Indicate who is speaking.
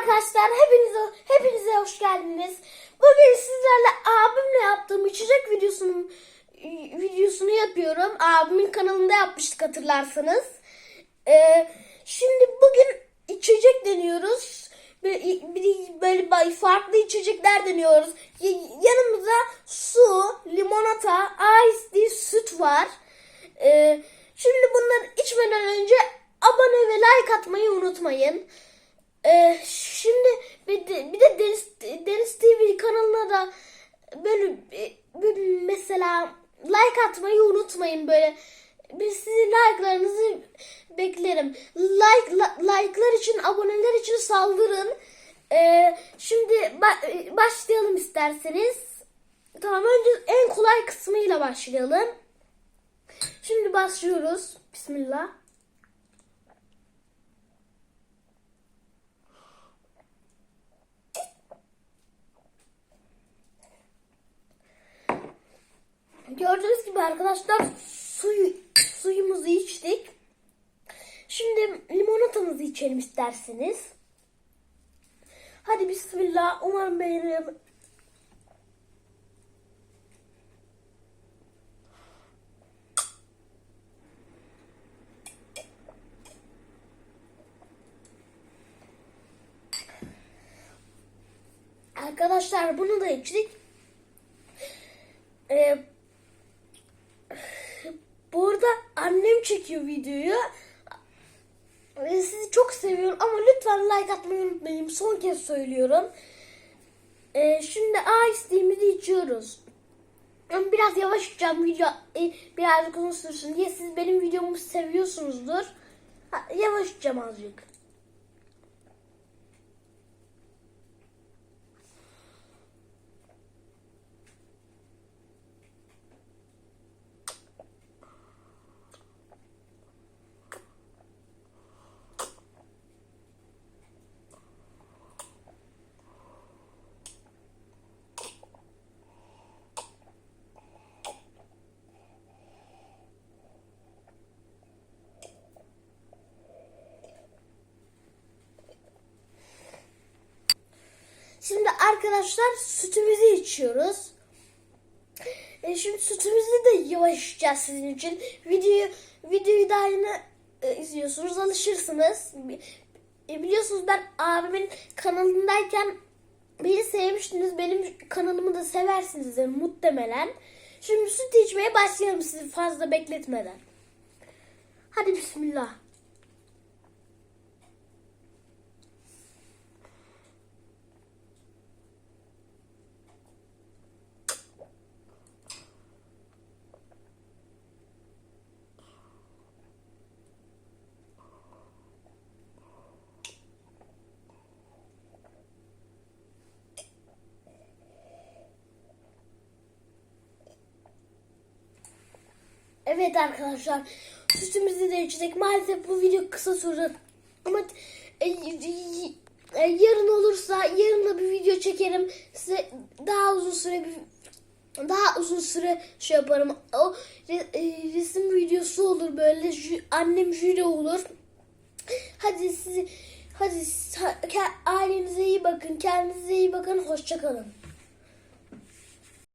Speaker 1: arkadaşlar hepinize hepinize hoş geldiniz. Bugün sizlerle abimle yaptığım içecek videosunun videosunu yapıyorum. Abimin kanalında yapmıştık hatırlarsanız. Ee, şimdi bugün içecek deniyoruz. Böyle, böyle farklı içecekler deniyoruz. Y- yanımızda su, limonata, ice tea, süt var. Ee, şimdi bunları içmeden önce abone ve like atmayı unutmayın. Ee, şimdi bir de, bir de Deniz, Deniz TV kanalına da böyle e, bir mesela like atmayı unutmayın böyle. Bir sizin like'larınızı beklerim. Like la- like'lar için, aboneler için saldırın. Ee, şimdi ba- başlayalım isterseniz. Tamam önce en kolay kısmıyla başlayalım. Şimdi başlıyoruz. Bismillah. Gördüğünüz gibi arkadaşlar suyu, suyumuzu içtik. Şimdi limonatamızı içelim isterseniz. Hadi bismillah. Umarım beğenirim. Arkadaşlar bunu da içtik. Ee, bu arada annem çekiyor videoyu. Ee, Sizi çok seviyorum ama lütfen like atmayı unutmayın. Son kez söylüyorum. Ee, şimdi ice içiyoruz. Ben biraz yavaş içeceğim video e, birazcık uzun sürsün diye siz benim videomu seviyorsunuzdur. Ha, yavaş içeceğim azıcık. Şimdi arkadaşlar sütümüzü içiyoruz. E şimdi sütümüzü de yavaş içeceğiz sizin için. Videoyu videoyu daha yeni e, izliyorsunuz, alışırsınız. E, biliyorsunuz ben abimin kanalındayken beni sevmiştiniz. Benim kanalımı da seversiniz muhtemelen. Şimdi süt içmeye başlayalım sizi fazla bekletmeden. Hadi bismillah. Evet arkadaşlar sütümüzü de içtik. Maalesef bu video kısa sürdü. Ama e, e, yarın olursa yarın da bir video çekerim. Size daha uzun süre bir daha uzun süre şey yaparım. O re- e, resim videosu olur böyle. Jü- annem jüri olur. Hadi sizi hadi ailenize iyi bakın. Kendinize iyi bakın. Hoşça kalın.